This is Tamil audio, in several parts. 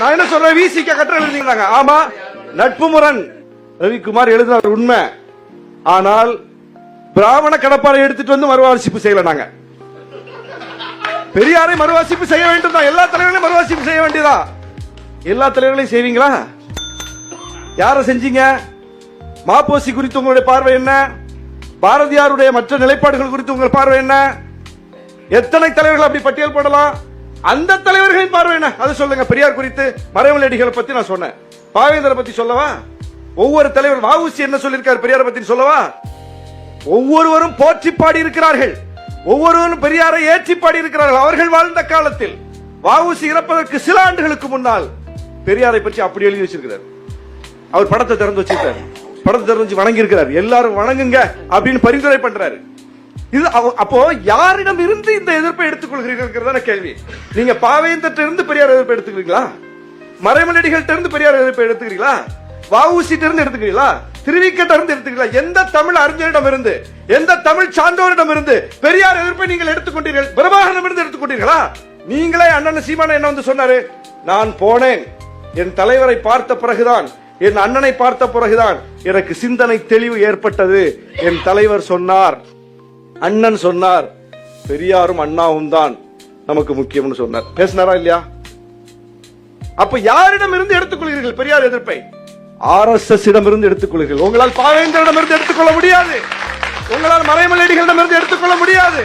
நான் என்ன சொல்றேன்? விசிக்க கட்டுரை எழுதிங்களாங்க ஆமா நட்பு முரண் ரவிக்குமார் எழுதினார் உண்மை. ஆனால் பிராமண கடப்பாறை எடுத்துட்டு வந்து மறுவாசிப்பு செய்யல நாங்க. பெரியாரை மறுவாசிப்பு செய்ய வேண்டும் தான் எல்லா தலைவர்களையும் மறுவாசிப்பு செய்ய வேண்டியதா? எல்லா தலைவர்களையும் செய்வீங்களா? யார செஞ்சீங்க? மாப்போசி குறித்து உங்களுடைய பார்வை என்ன? பாரதியாருடைய மற்ற நிலைப்பாடுகள் குறித்து உங்கள் பார்வை என்ன? எத்தனை தலைவர்கள் அப்படி பட்டியல் போடலாம்? அந்த தலைவர்களின் பார்வை என்ன? அது சொல்லுங்க. பெரியார் குறித்து மறைமலடிகளை பத்தி நான் சொன்னேன். பாவேந்தரை பத்தி சொல்லவா? ஒவ்வொரு தலைவர் வாவுசி என்ன சொல்லியிருக்காரு? பெரியாரை பத்தி சொல்லவா? ஒவ்வொருவரும் போற்றி பாடி இருக்கிறார்கள் ஒவ்வொருவரும் பெரியாரை ஏற்றி பாடி இருக்கிறார்கள் அவர்கள் வாழ்ந்த காலத்தில் வாவுசி இறப்பதற்கு சில ஆண்டுகளுக்கு முன்னால் பெரியாரை பற்றி அப்படி எழுதி வச்சிருக்கிறார். அவர் படத்தை திறந்து வச்சிருக்காரு படத்தை திறந்து வணங்கி இருக்கிறார் எல்லாரும் வணங்குங்க அப்படின்னு பரிந்துரை பண்றாரு. இது அப்போ யாரிடம் இருந்து இந்த எதிர்ப்பை எடுத்துக்கொள்கிறீர்கள் கேள்வி. நீங்க பாவேந்தர்ட்ட இருந்து பெரியார் எதிர்ப்பை எடுத்துக்கிறீங்களா மறைமலடிகள்ட்ட இருந்து பெரியார் எதிர்ப்பை எடுத்துக்கிறீங்களா வஉசிட்ட இருந்து எடுத்துக்கிறீங்களா திருவிக்கிட்ட இருந்து எடுத்துக்கிறீங்களா எந்த தமிழ் அறிஞரிடம் இருந்து எந்த தமிழ் சான்றோரிடம் இருந்து பெரியார் எதிர்ப்பை நீங்கள் எடுத்துக்கொண்டீர்கள்? பிரபாகரனிடம் இருந்து எடுத்துக்கொண்டீர்களா? நீங்களே அண்ணன் சீமான என்ன வந்து சொன்னாரு? நான் போனேன். என் தலைவரை பார்த்த பிறகுதான் என் அண்ணனை பார்த்த பிறகுதான் எனக்கு சிந்தனை தெளிவு ஏற்பட்டது என் தலைவர் சொன்னார். அண்ணன் சொன்னார். பெரியாரும் அண்ணாவும் தான் நமக்கு முக்கியம்னு சொன்னார். பேசினாரா இல்லையா? அப்ப யாரிடம் இருந்து எடுத்துக்கொள்கிறீர்கள் பெரியார் எதிர்ப்பை? ஆர் எஸ் எஸ் இருந்து எடுத்துக்கொள்கிறீர்கள். உங்களால் பாவேந்தரிடம் இருந்து எடுத்துக்கொள்ள முடியாது. உங்களால் மறைமலடிகளிடம் இருந்து எடுத்துக்கொள்ள முடியாது.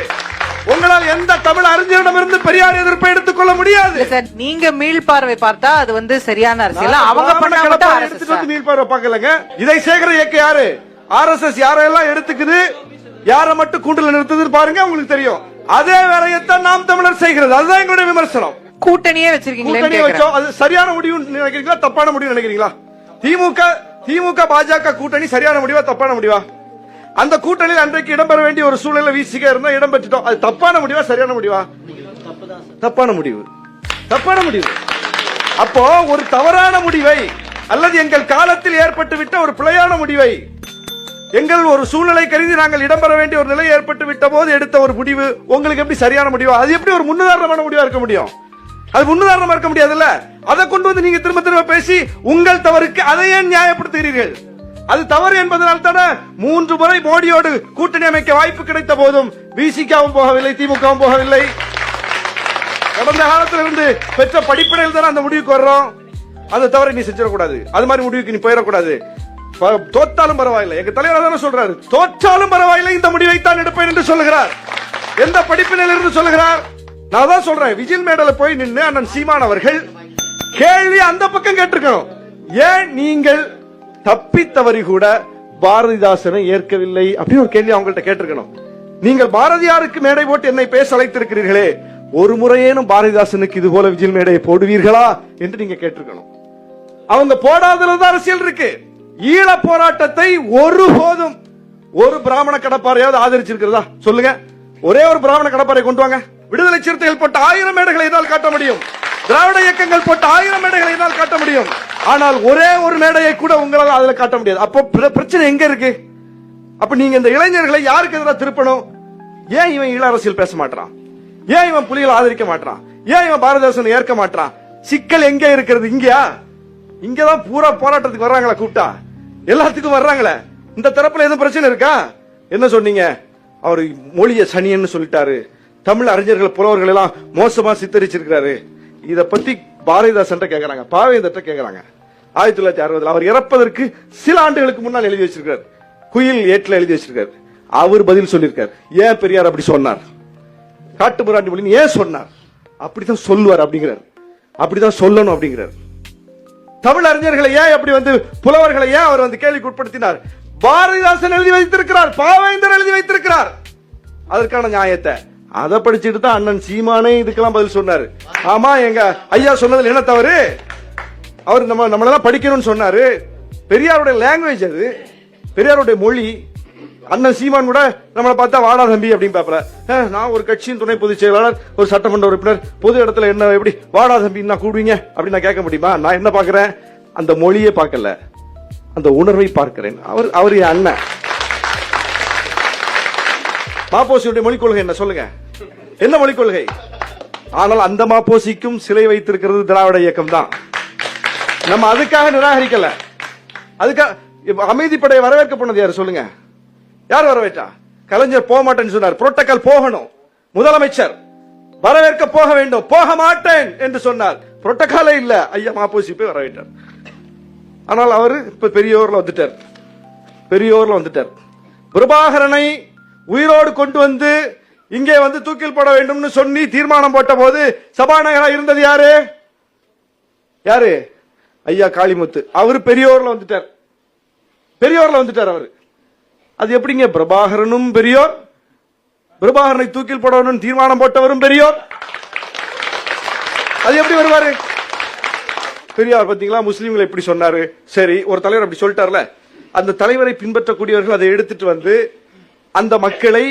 உங்களால் எந்த தமிழ் அறிஞரிடம் இருந்து பெரியார் எதிர்ப்பை எடுத்துக்கொள்ள முடியாது. நீங்க மீள் பார்வை பார்த்தா அது வந்து சரியான அரசியல். அவங்க பண்ணா வந்து மீள்பார்வை பார்க்கலங்க. இதை சேகர இயக்க யாரு? ஆர்எஸ்எஸ் யாரெல்லாம் எடுத்துக்குது? யார மட்டும் கூண்டுல நிறுத்துதுன்னு பாருங்க உங்களுக்கு தெரியும். அதே வேலையத்தான் நாம் தமிழர் செய்கிறது. அதுதான் எங்களுடைய விமர்சனம். கூட்டணியே வச்சிருக்கீங்களேன்னு கூட்டணி கேக்குறேன். வச்சோம். அது சரியான முடிவு நினைக்கிறீங்களா தப்பான முடிவு நினைக்கிறீங்களா? திமுக திமுக பாஜக கூட்டணி சரியான முடிவா தப்பான முடிவா? அந்த கூட்டணியில் அன்றைக்கு இடம்பெற வேண்டிய ஒரு சூழ்நிலை வீசிக்க இருந்தா இடம் பெற்றுட்டோம். அது தப்பான முடிவா சரியான முடிவா? தப்பான முடிவு. தப்பான முடிவு. அப்போ ஒரு தவறான முடிவை அல்லது எங்கள் காலத்தில் ஏற்பட்டு விட்ட ஒரு பிழையான முடிவை எங்கள் ஒரு சூழ்நிலை கருதி நாங்கள் இடம்பெற வேண்டிய ஒரு நிலை ஏற்பட்டு விட்ட போது எடுத்த ஒரு முடிவு. உங்களுக்கு எப்படி சரியான முடிவா? அது எப்படி ஒரு முன்னுதாரணமான முடிவா இருக்க முடியும்? அது முன்னுதாரணமா இருக்க முடியாதுல்ல? அதை கொண்டு வந்து நீங்க திரும்ப திரும்ப பேசி உங்கள் தவறுக்கு அதை ஏன் நியாயப்படுத்துகிறீர்கள்? அது தவறு என்பதனால் தானே மூன்று முறை மோடியோடு கூட்டணி அமைக்க வாய்ப்பு கிடைத்த போதும் பிசிகாவும் போகவில்லை திமுகவும் போகவில்லை. கடந்த காலத்துல இருந்து பெற்ற படிப்படையில் தானே அந்த முடிவுக்கு வர்றோம். அந்த தவறை நீ செஞ்சிடக்கூடாது. அது மாதிரி முடிவுக்கு நீ போயிடக்கூடாது. தோத்தாலும் பரவாயில்லை. எங்க தலைவர் தானே சொல்றாரு. தோற்றாலும் பரவாயில்லை இந்த முடிவை தான் எடுப்பேன் என்று சொல்லுகிறார். எந்த படிப்பினில் இருந்து சொல்லுகிறார்? நான் தான் சொல்றேன். விஜில் மேடல போய் நின்று அண்ணன் சீமான் அவர்கள் கேள்வி அந்த பக்கம் கேட்டிருக்கணும். ஏன் நீங்கள் தப்பித்தவரி கூட பாரதிதாசனை ஏற்கவில்லை அப்படின்னு ஒரு கேள்வி அவங்கள்ட்ட கேட்டிருக்கணும். நீங்கள் பாரதியாருக்கு மேடை போட்டு என்னை பேச அழைத்திருக்கிறீர்களே ஒரு முறையேனும் பாரதிதாசனுக்கு இது போல விஜில் மேடையை போடுவீர்களா என்று நீங்க கேட்டிருக்கணும். அவங்க போடாததுல தான் அரசியல் இருக்கு. ஈழ போராட்டத்தை ஒருபோதும் ஒரு பிராமண கடப்பாறையாவது ஆதரிச்சிருக்கிறதா? சொல்லுங்க. ஒரே ஒரு பிராமண கடப்பாறை கொண்டு வாங்க. விடுதலை சிறுத்தைகள் போட்ட ஆயிரம் மேடைகளை என்னால் காட்ட முடியும். திராவிட இயக்கங்கள் போட்ட ஆயிரம் மேடைகளை என்னால் காட்ட முடியும். ஆனால் ஒரே ஒரு மேடையை கூட உங்களால் அதுல காட்ட முடியாது. அப்போ பிரச்சனை எங்க இருக்கு? அப்ப நீங்க இந்த இளைஞர்களை யாருக்கு எதிராக திருப்பணும்? ஏன் இவன் ஈழ அரசியல் பேச மாட்டான் ஏன் இவன் புலிகளை ஆதரிக்க மாட்டான் ஏன் இவன் பாரதேசன் ஏற்க மாட்டான் சிக்கல் எங்க இருக்கிறது? இங்கயா? இங்கதான் பூரா போராட்டத்துக்கு வர்றாங்களா கூப்பிட்டா. எல்லாத்துக்கும் வர்றாங்களே. இந்த தரப்புல எதுவும் பிரச்சனை இருக்கா? என்ன சொன்னீங்க? அவர் மொழிய சனியன்னு சொல்லிட்டாரு. தமிழ் அறிஞர்கள் புலவர்கள் எல்லாம் மோசமா சித்தரிச்சிருக்கிறாரு. இத பத்தி பாரதிதாசன் கேக்குறாங்க. பாவேந்தர்ட்ட கேக்குறாங்க. ஆயிரத்தி தொள்ளாயிரத்தி அறுபதுல அவர் இறப்பதற்கு சில ஆண்டுகளுக்கு முன்னால் எழுதி வச்சிருக்காரு குயில் ஏட்டில் எழுதி வச்சிருக்காரு அவர் பதில் சொல்லியிருக்காரு. ஏன் பெரியார் அப்படி சொன்னார்? காட்டு முராண்டி மொழின்னு ஏன் சொன்னார்? அப்படித்தான் சொல்லுவார் அப்படிங்கிறார். அப்படிதான் சொல்லணும் அப்படிங்கிறார். தமிழ் அறிஞர்களை ஏன் அப்படி வந்து புலவர்களை ஏன் அவர் வந்து கேள்விக்கு உட்படுத்தினார் பாரதிதாசன் எழுதி வைத்திருக்கிறார் பாவேந்தர் எழுதி வைத்திருக்கிறார். அதற்கான நியாயத்தை. அதை படிச்சுட்டு தான் அண்ணன் சீமானே இதுக்கெல்லாம் பதில் சொன்னாரு. ஆமா எங்க ஐயா சொன்னதுல என்ன தவறு? அவர் நம்ம நம்மளெல்லாம் படிக்கணும்னு சொன்னாரு. பெரியாருடைய லாங்குவேஜ் அது. பெரியாருடைய மொழி. அண்ணன் சீமான் கூட நம்மளை பார்த்தா வாடா தம்பி அப்படின்னு பாப்பல நான் ஒரு கட்சியின் துணை பொதுச் செயலாளர் ஒரு சட்டமன்ற உறுப்பினர். பொது இடத்துல என்ன எப்படி வாடா தம்பி நான் கூடுவீங்க அப்படின்னு நான் கேட்க முடியுமா? நான் என்ன பாக்குறேன் அந்த மொழியை பார்க்கல. அந்த உணர்வை பார்க்கிறேன். அவர் அவர் என் அண்ணன். மாப்போசியுடைய மொழிக் கொள்கை என்ன? சொல்லுங்க. என்ன மொழிக் கொள்கை? ஆனால் அந்த மாப்போசிக்கும் சிலை வைத்திருக்கிறது திராவிட இயக்கம் தான் நம்ம அதுக்காக நிராகரிக்கல. அதுக்காக இப்ப அமைதிப்படையை வரவேற்க போனது யாரு? சொல்லுங்க. யார் வரவேட்டா கலைஞர் போக மாட்டேன்னு சொன்னார். புரோட்டோகால் போகணும். முதலமைச்சர் வரவேற்க போக வேண்டும். போக மாட்டேன் என்று சொன்னார். புரோட்டோகாலே இல்ல. ஐயா மாப்போசி போய் வரவேட்டார் ஆனால் அவர் இப்ப பெரியோர்ல வந்துட்டார். பெரியோர்ல வந்துட்டார். பிரபாகரனை உயிரோடு கொண்டு வந்து இங்கே வந்து தூக்கில் போட வேண்டும்னு சொல்லி தீர்மானம் போட்ட போது சபாநாயகரா இருந்தது யாரு? யாரு? ஐயா காளிமுத்து. அவர் பெரியோர்ல வந்துட்டார். பெரியோர்ல வந்துட்டார் அவரு. அது எப்படிங்க? பிரபாகரனும் பெரியோர். பிரபாகரனை தூக்கில் போடணும் தீர்மானம் போட்டவரும் பெரியோர். அது எப்படி வருவாரு? பெரியார் பாத்தீங்களா முஸ்லீம்களை எப்படி சொன்னாரு? சரி ஒரு தலைவர் அப்படி சொல்லிட்டார்ல. அந்த தலைவரை பின்பற்றக்கூடியவர்கள் அதை எடுத்துட்டு வந்து அந்த மக்களை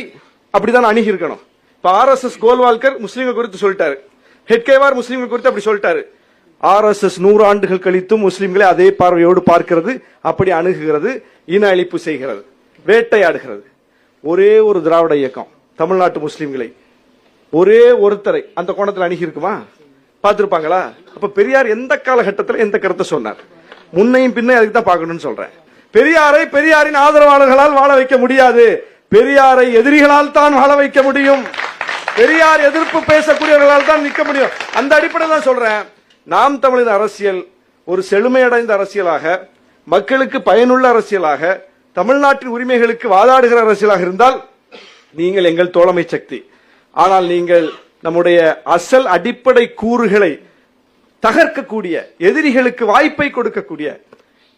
அப்படிதான் அணுகி இருக்கணும் இப்ப ஆர் எஸ் எஸ் கோல்வால்கர் முஸ்லீம்கள் குறித்து சொல்லிட்டாரு. ஹெட்கேவார் முஸ்லீம்கள் குறித்து அப்படி சொல்லிட்டாரு. ஆர் எஸ் எஸ் நூறு ஆண்டுகள் கழித்தும் முஸ்லீம்களை அதே பார்வையோடு பார்க்கிறது அப்படி அணுகுகிறது இன அழிப்பு செய்கிறது. வேட்டையாடுகிறது. ஒரே ஒரு திராவிட இயக்கம் தமிழ்நாட்டு முஸ்லீம்களை. ஒரே ஒருத்தரை அந்த கோணத்தில் அணுகி இருக்குமா? பார்த்துருப்பாங்களா? அப்ப பெரியார் எந்த காலகட்டத்தில் எந்த கருத்தை சொன்னார்? முன்னையும் பின்னையும் அதுக்கு தான் பார்க்கணும்னு சொல்றேன். பெரியாரை பெரியாரின் ஆதரவாளர்களால் வாழ வைக்க முடியாது. பெரியாரை எதிரிகளால் தான் வாழ வைக்க முடியும். பெரியார் எதிர்ப்பு பேசக்கூடியவர்களால் தான் நிற்க முடியும். அந்த அடிப்படையில் தான் சொல்றேன். நாம் தமிழின் அரசியல் ஒரு செழுமையடைந்த அரசியலாக மக்களுக்கு பயனுள்ள அரசியலாக தமிழ்நாட்டின் உரிமைகளுக்கு வாதாடுகிற அரசியலாக இருந்தால் நீங்கள் எங்கள் தோழமை சக்தி. ஆனால் நீங்கள் நம்முடைய அசல் அடிப்படை கூறுகளை தகர்க்கக்கூடிய எதிரிகளுக்கு வாய்ப்பை கொடுக்கக்கூடிய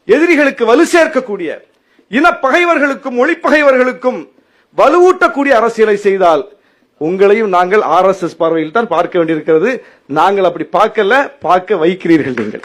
எதிரிகளுக்கு வலு சேர்க்கக்கூடிய இன பகைவர்களுக்கும் மொழி பகைவர்களுக்கும் வலுவூட்டக்கூடிய அரசியலை செய்தால் உங்களையும் நாங்கள் ஆர் எஸ் எஸ் பார்வையில் தான் பார்க்க வேண்டியிருக்கிறது. நாங்கள் அப்படி பார்க்கல பார்க்க வைக்கிறீர்கள் நீங்கள்.